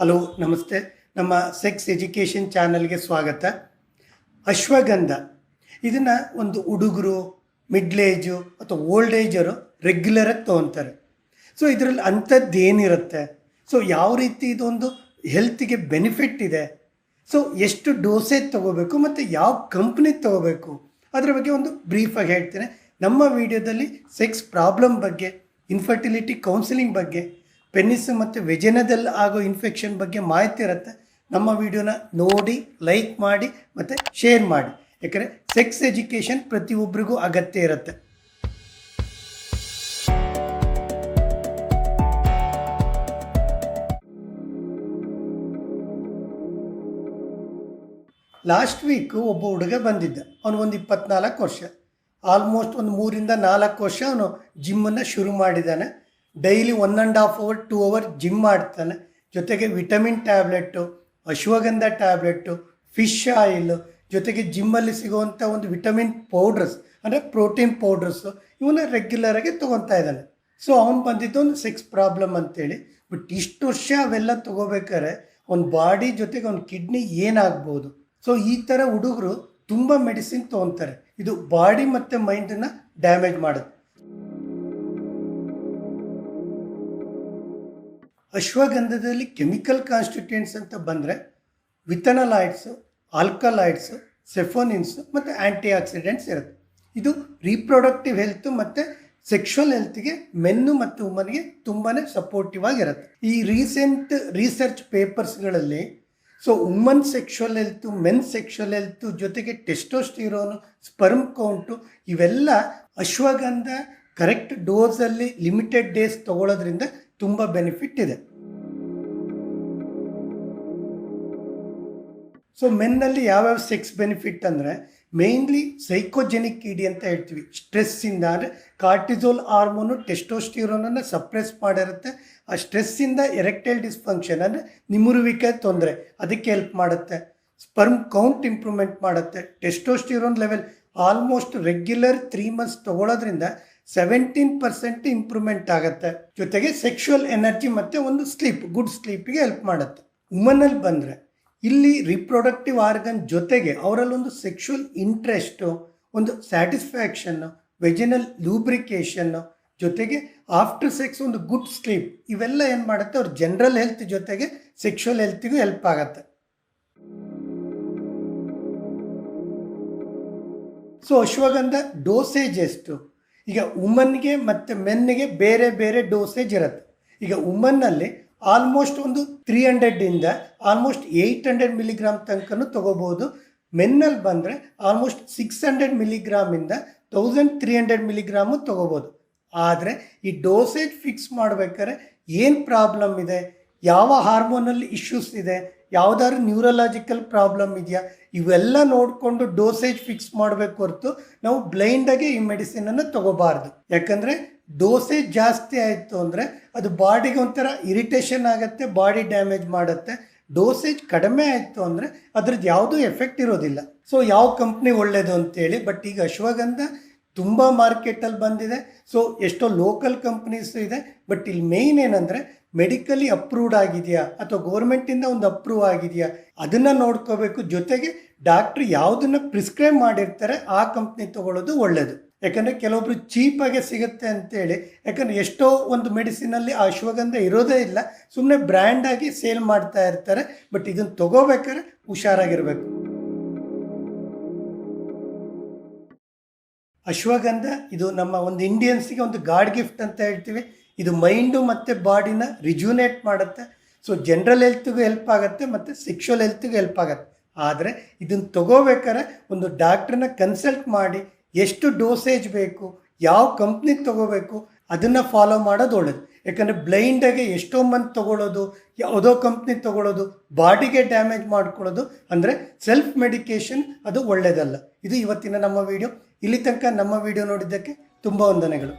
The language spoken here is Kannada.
ಹಲೋ, ನಮಸ್ತೆ. ನಮ್ಮ ಸೆಕ್ಸ್ ಎಜುಕೇಷನ್ ಚಾನಲ್ಗೆ ಸ್ವಾಗತ. ಅಶ್ವಗಂಧ. ಇದನ್ನು ಒಂದು ಹುಡುಗರು ಏಜು ಅಥವಾ ಓಲ್ಡ್ ಏಜರು ರೆಗ್ಯುಲರಾಗಿ ತೊಗೊತಾರೆ. ಸೊ ಇದರಲ್ಲಿ ಅಂಥದ್ದು ಏನಿರುತ್ತೆ? ಸೊ ಯಾವ ರೀತಿ ಇದೊಂದು ಹೆಲ್ತಿಗೆ ಬೆನಿಫಿಟ್ ಇದೆ? ಸೊ ಎಷ್ಟು ಡೋಸೇಜ್ ತೊಗೋಬೇಕು ಮತ್ತು ಯಾವ ಕಂಪ್ನಿ ತೊಗೋಬೇಕು? ಅದರ ಬಗ್ಗೆ ಒಂದು ಬ್ರೀಫಾಗಿ ಹೇಳ್ತೇನೆ. ನಮ್ಮ ವಿಡಿಯೋದಲ್ಲಿ ಸೆಕ್ಸ್ ಪ್ರಾಬ್ಲಮ್ ಬಗ್ಗೆ ಇನ್ಫರ್ಟಿಲಿಟಿ ಕೌನ್ಸಿಲಿಂಗ್ ಬಗ್ಗೆ ಪೆನ್ನಿಸ್ ಮತ್ತು ವ್ಯಜನದಲ್ಲಿ ಆಗೋ ಇನ್ಫೆಕ್ಷನ್ ಬಗ್ಗೆ ಮಾಹಿತಿ ಇರುತ್ತೆ. ನಮ್ಮ ವಿಡಿಯೋನ ನೋಡಿ ಲೈಕ್ ಮಾಡಿ ಮತ್ತು ಶೇರ್ ಮಾಡಿ. ಯಾಕಂದರೆ ಸೆಕ್ಸ್ ಎಜುಕೇಷನ್ ಪ್ರತಿಯೊಬ್ಬರಿಗೂ ಅಗತ್ಯ ಇರುತ್ತೆ. ಲಾಸ್ಟ್ ವೀಕ್ ಒಬ್ಬ ಹುಡುಗ ಬಂದಿದ್ದ. ಅವನು ಒಂದು ಇಪ್ಪತ್ನಾಲ್ಕು ವರ್ಷ. ಆಲ್ಮೋಸ್ಟ್ ಒಂದು ಮೂರಿಂದ ನಾಲ್ಕು ವರ್ಷ ಅವನು ಜಿಮ್ಮನ್ನು ಶುರು ಮಾಡಿದ್ದಾನೆ. Daily one and half hour, two hour gym ಮಾಡ್ತಾನೆ. ಜೊತೆಗೆ vitamin tablet, ashwagandha tablet, fish oil, ಜೊತೆಗೆ ಜಿಮ್ಮಲ್ಲಿ ಸಿಗುವಂಥ ಒಂದು ವಿಟಮಿನ್ ಪೌಡ್ರಸ್, ಅಂದರೆ ಪ್ರೋಟೀನ್ ಪೌಡ್ರಸ್ಸು ಇವನ್ನ ರೆಗ್ಯುಲರಾಗಿ ತೊಗೊತಾ ಇದ್ದಾನೆ. ಸೊ ಅವ್ನು ಬಂದಿದ್ದು ಒಂದು ಸೆಕ್ಸ್ ಪ್ರಾಬ್ಲಮ್ ಅಂತೇಳಿ. ಬಟ್ ಇಷ್ಟು ವರ್ಷ ಅವೆಲ್ಲ ತೊಗೋಬೇಕಾದ್ರೆ ಒಂದು ಬಾಡಿ ಜೊತೆಗೆ ಅವ್ನ ಕಿಡ್ನಿ ಏನಾಗ್ಬೋದು? ಸೊ ಈ ಥರ ಹುಡುಗರು ತುಂಬ ಮೆಡಿಸಿನ್ ತೊಗೊತಾರೆ ಇದು ಬಾಡಿ ಮತ್ತು ಮೈಂಡನ್ನು ಡ್ಯಾಮೇಜ್ ಮಾಡುತ್ತೆ. ಅಶ್ವಗಂಧದಲ್ಲಿ ಕೆಮಿಕಲ್ ಕಾನ್ಸ್ಟಿಟ್ಯೂಯೆಂಟ್ಸ್ ಅಂತ ಬಂದರೆ ವಿಥನಲಾಯ್ಡ್ಸು ಆಲ್ಕಲಾಯ್ಡ್ಸು ಸೆಫೋನಿನ್ಸು ಮತ್ತು ಆ್ಯಂಟಿ ಆಕ್ಸಿಡೆಂಟ್ಸ್ ಇರುತ್ತೆ. ಇದು ರೀಪ್ರೊಡಕ್ಟಿವ್ ಹೆಲ್ತ್ ಮತ್ತು ಸೆಕ್ಷುವಲ್ ಹೆಲ್ತ್ಗೆ ಮೆನ್ನು ಮತ್ತು ಉಮನ್ಗೆ ತುಂಬಾ ಸಪೋರ್ಟಿವ್ ಆಗಿರುತ್ತೆ. ಈ recent research ಪೇಪರ್ಸ್ಗಳಲ್ಲಿ so woman sexual health men sexual health ಜೊತೆಗೆ ಟೆಸ್ಟೋಸ್ಟಿರೋನು ಸ್ಪರ್ಮ್ ಕೌಂಟು ಇವೆಲ್ಲ ಅಶ್ವಗಂಧ ಕರೆಕ್ಟ್ ಡೋಸಲ್ಲಿ ಲಿಮಿಟೆಡ್ ಡೇಸ್ ತಗೊಳ್ಳೋದ್ರಿಂದ ತುಂಬ ಬೆನಿಫಿಟ್ ಇದೆ. ಸೊ ಮೆನ್ನಲ್ಲಿ ಯಾವ್ಯಾವ ಸೆಕ್ಸ್ ಬೆನಿಫಿಟ್ ಅಂದರೆ ಮೇಯ್ನ್ಲಿ ಸೈಕೋಜೆನಿಕ್ ಇಡಿ ಅಂತ ಹೇಳ್ತೀವಿ. ಸ್ಟ್ರೆಸ್ಸಿಂದ ಅಂದರೆ ಕಾರ್ಟಿಸೋಲ್ ಹಾರ್ಮೋನು ಟೆಸ್ಟೋಸ್ಟಿರೋನನ್ನು ಸಪ್ರೆಸ್ ಮಾಡಿರುತ್ತೆ. ಆ ಸ್ಟ್ರೆಸ್ಸಿಂದ ಎರೆಕ್ಟೈಲ್ ಡಿಸ್ಫಂಕ್ಷನ್ ಅಂದರೆ ನಿಮುರುವಿಕೆ, ತೊಂದರೆ. ಅದಕ್ಕೆ ಹೆಲ್ಪ್ ಮಾಡುತ್ತೆ. ಸ್ಪರ್ಮ್ ಕೌಂಟ್ ಇಂಪ್ರೂವ್ಮೆಂಟ್ ಮಾಡುತ್ತೆ. Testosterone level almost regular three months ತೊಗೊಳೋದ್ರಿಂದ seventeen percent improvement ಆಗುತ್ತೆ. ಜೊತೆಗೆ ಸೆಕ್ಷುವಲ್ ಎನರ್ಜಿ ಮತ್ತು ಒಂದು ಸ್ಲೀಪ್ ಗುಡ್ ಸ್ಲೀಪಿಗೆ ಹೆಲ್ಪ್ ಮಾಡುತ್ತೆ. ವುಮನಲ್ಲಿ ಬಂದರೆ, ಇಲ್ಲಿ ರಿಪ್ರೊಡಕ್ಟಿವ್ ಆರ್ಗನ್ ಜೊತೆಗೆ ಅವರಲ್ಲೊಂದು ಸೆಕ್ಷುವಲ್ ಇಂಟ್ರೆಸ್ಟು ಒಂದು ಸ್ಯಾಟಿಸ್ಫ್ಯಾಕ್ಷನ್ನು ವೆಜಿನಲ್ ಲೂಬ್ರಿಕೇಷನ್ನು ಜೊತೆಗೆ ಆಫ್ಟರ್ ಸೆಕ್ಸ್ ಒಂದು ಗುಡ್ ಸ್ಲೀಪ್ ಇವೆಲ್ಲ ಏನು ಮಾಡುತ್ತೆ? ಅವ್ರ ಜನರಲ್ ಹೆಲ್ತ್ ಜೊತೆಗೆ ಸೆಕ್ಷುವಲ್ ಹೆಲ್ತಿಗೂ ಹೆಲ್ಪ್ ಆಗುತ್ತೆ. ಸೊ ಅಶ್ವಗಂಧ ಡೋಸೇಜ್ ಎಷ್ಟು ಈಗ ವುಮನ್ಗೆ ಮತ್ತು ಮೆನ್ಗೆ ಬೇರೆ ಬೇರೆ ಡೋಸೇಜ್ ಇರುತ್ತೆ. ಈಗ ವುಮನ್ನಲ್ಲಿ ಆಲ್ಮೋಸ್ಟ್ ಒಂದು ತ್ರೀ ಹಂಡ್ರೆಡಿಂದ ಆಲ್ಮೋಸ್ಟ್ ಏಯ್ಟ್ ಹಂಡ್ರೆಡ್ ಮಿಲಿಗ್ರಾಮ್ ತನಕನೂ ತೊಗೋಬೋದು. ಮೆನ್ನಲ್ಲಿ ಬಂದರೆ ಆಲ್ಮೋಸ್ಟ್ ಸಿಕ್ಸ್ ಹಂಡ್ರೆಡ್ ಮಿಲಿಗ್ರಾಮಿಂದ ತೌಸಂಡ್ ತ್ರೀ ಹಂಡ್ರೆಡ್ ಮಿಲಿಗ್ರಾಮು ತೊಗೋಬೋದು. ಆದರೆ ಈ ಡೋಸೇಜ್ ಫಿಕ್ಸ್ ಮಾಡಬೇಕಾದ್ರೆ ಏನು ಪ್ರಾಬ್ಲಮ್ ಇದೆ? ಯಾವ ಹಾರ್ಮೋನಲ್ಲಿ ಇಶ್ಯೂಸ್ ಇದೆ? ಯಾವುದಾದ್ರು ನ್ಯೂರಲಾಜಿಕಲ್ ಪ್ರಾಬ್ಲಮ್ ಇದೆಯಾ? ಇವೆಲ್ಲ ನೋಡಿಕೊಂಡು ಡೋಸೇಜ್ ಫಿಕ್ಸ್ ಮಾಡಬೇಕು ಹೊರತು ನಾವು ಬ್ಲೈಂಡಾಗಿ ಈ ಮೆಡಿಸಿನನ್ನು ತಗೋಬಾರ್ದು. ಯಾಕಂದರೆ ಡೋಸೇಜ್ ಜಾಸ್ತಿ ಆಯಿತು ಅಂದರೆ ಅದು ಬಾಡಿಗೆ ಒಂಥರ ಇರಿಟೇಷನ್ ಆಗುತ್ತೆ ಬಾಡಿ ಡ್ಯಾಮೇಜ್ ಮಾಡುತ್ತೆ. ಡೋಸೇಜ್ ಕಡಿಮೆ ಆಯಿತು ಅಂದರೆ ಅದ್ರದ್ದು ಯಾವುದೂ ಎಫೆಕ್ಟ್ ಇರೋದಿಲ್ಲ. ಸೊ ಯಾವ ಕಂಪ್ನಿ ಒಳ್ಳೆಯದು ಅಂತೇಳಿ ಬಟ್ ಈಗ ಅಶ್ವಗಂಧ ತುಂಬ ಮಾರ್ಕೆಟಲ್ಲಿ ಬಂದಿದೆ. ಸೊ ಎಷ್ಟೋ ಲೋಕಲ್ ಕಂಪ್ನೀಸು ಇದೆ ಬಟ್ ಇಲ್ಲಿ ಮೇಯ್ನ್ ಏನಂದರೆ ಮೆಡಿಕಲಿ ಅಪ್ರೂವ್ಡ್ ಆಗಿದೆಯಾ? ಅಥವಾ ಗೌರ್ಮೆಂಟಿಂದ ಒಂದು ಅಪ್ರೂವ್ ಆಗಿದೆಯಾ? ಅದನ್ನು ನೋಡ್ಕೋಬೇಕು. ಜೊತೆಗೆ ಡಾಕ್ಟ್ರು ಯಾವುದನ್ನು ಪ್ರಿಸ್ಕ್ರೈಬ್ ಮಾಡಿರ್ತಾರೆ, ಆ ಕಂಪ್ನಿ ತೊಗೊಳ್ಳೋದು ಒಳ್ಳೆಯದು ಯಾಕಂದರೆ ಕೆಲವೊಬ್ರು ಚೀಪಾಗೆ ಸಿಗುತ್ತೆ ಅಂತೇಳಿ. ಯಾಕಂದರೆ ಎಷ್ಟೋ ಒಂದು ಮೆಡಿಸಿನಲ್ಲಿ ಆ ಅಶ್ವಗಂಧ ಇರೋದೇ ಇಲ್ಲ. ಸುಮ್ಮನೆ ಬ್ರ್ಯಾಂಡಾಗಿ ಸೇಲ್ ಮಾಡ್ತಾ ಇರ್ತಾರೆ. ಬಟ್ ಇದನ್ನು ತಗೋಬೇಕಾದ್ರೆ ಹುಷಾರಾಗಿರಬೇಕು. ಅಶ್ವಗಂಧ, ಇದು ನಮ್ಮ ಒಂದು ಇಂಡಿಯನ್ಸಿಗೆ ಒಂದು ಗಾಡ್ ಗಿಫ್ಟ್ ಅಂತ ಹೇಳ್ತೀವಿ. ಇದು ಮೈಂಡು ಮತ್ತು ಬಾಡಿನ ರಿಜ್ಯೂನೇಟ್ ಮಾಡುತ್ತೆ. ಸೊ ಜನರಲ್ ಹೆಲ್ತ್ಗೂ ಹೆಲ್ಪ್ ಆಗುತ್ತೆ ಮತ್ತು ಸೆಕ್ಷುವಲ್ ಹೆಲ್ತ್ಗೂ ಹೆಲ್ಪ್ ಆಗುತ್ತೆ. ಆದರೆ ಇದನ್ನು ತಗೋಬೇಕಾದ್ರೆ ಒಂದು ಡಾಕ್ಟ್ರನ್ನ ಕನ್ಸಲ್ಟ್ ಮಾಡಿ ಎಷ್ಟು ಡೋಸೇಜ್ ಬೇಕು, ಯಾವ ಕಂಪ್ನಿಗೆ ತಗೋಬೇಕು, ಅದನ್ನು ಫಾಲೋ ಮಾಡೋದು ಒಳ್ಳೇದು. ಯಾಕಂದರೆ ಬ್ಲೈಂಡಾಗಿ ಎಷ್ಟೋ ಮಂದಿ ತೊಗೊಳ್ಳೋದು ಯಾವುದೋ ಕಂಪ್ನಿ ತೊಗೊಳ್ಳೋದು ಬಾಡಿಗೆ ಡ್ಯಾಮೇಜ್ ಮಾಡ್ಕೊಳ್ಳೋದು ಅಂದರೆ ಸೆಲ್ಫ್ ಮೆಡಿಕೇಷನ್ ಅದು ಒಳ್ಳೆಯದಲ್ಲ ಇದು ಇವತ್ತಿನ ನಮ್ಮ ವಿಡಿಯೋ ಇಲ್ಲಿ ತನಕ ನಮ್ಮ ವಿಡಿಯೋ ನೋಡಿದ್ದಕ್ಕೆ ತುಂಬ ವಂದನೆಗಳು.